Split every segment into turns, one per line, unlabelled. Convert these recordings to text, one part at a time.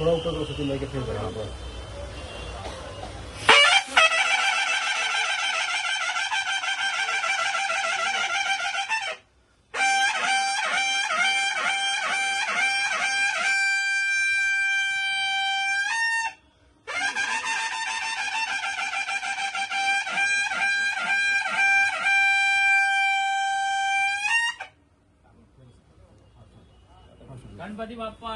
थोड़ा ऊपर करो सचिन भाई के फिर बढ़ा ऊपर
गणपती बाप्पा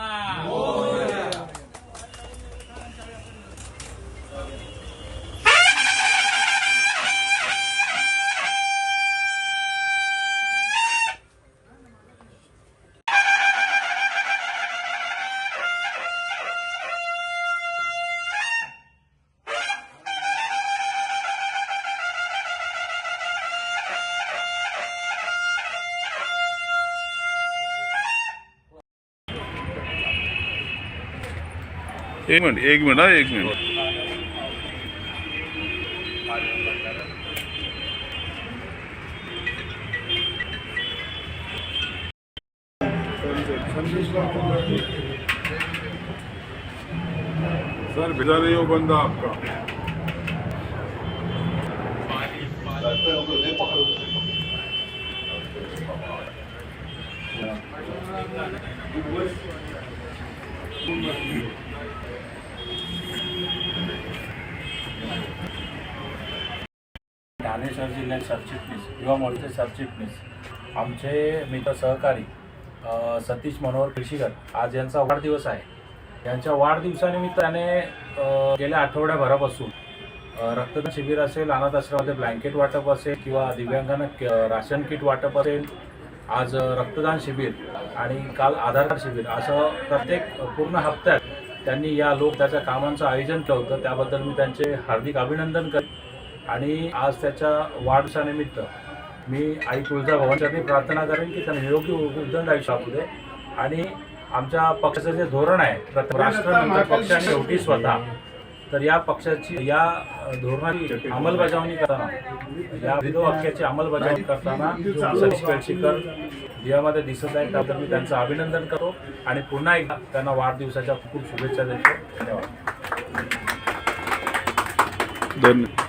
एक मिनिट एक मिनिट हा एक मिनिट. सर भिजा नहीं हो बंदा आपका।
ठाणे शहर जिल्ह्यात सरचिटणीस. युवा मोर्चे सरचिटणीस. आमचे मित्र सहकारी सतीश मनोहर कृषीकर आज यांचा वाढदिवस आहे. यांच्या वाढदिवसानिमित्ताने गेल्या आठवड्याभरापासून रक्तदान शिबिर असेल अनाथ आश्रमामध्ये ब्लँकेट वाटप असेल किंवा दिव्यांगांना राशन किट वाटप असेल आज रक्तदान शिबिर आणि काल आधार कार्ड शिबिर असं प्रत्येक पूर्ण हप्त्यात त्यांनी या लोक त्याच्या कामांचं आयोजन केलं होतं. त्याबद्दल मी त्यांचे हार्दिक अभिनंदन करेन आणि आज त्याच्या वाढदिवसानिमित्त मी आई तुळजा भवानसाठी प्रार्थना करेन की त्यांना निरोगी उदंड आयुष्य आपू दे. आणि आमच्या पक्षाचं जे धोरण आहे राष्ट्र नंतर पक्ष आणि शेवटी स्वतः तर या पक्षाची या धोरणाची अंमलबजावणी करताना या विधो वाक्याची अंमलबजावणी करताना सतीश केळशीकर यामध्ये दिसत आहे त्याबद्दल मी त्यांचं अभिनंदन करतो आणि पुन्हा एकदा त्यांना वाढदिवसाच्या खूप शुभेच्छा देतो. धन्यवाद.
धन्यवाद.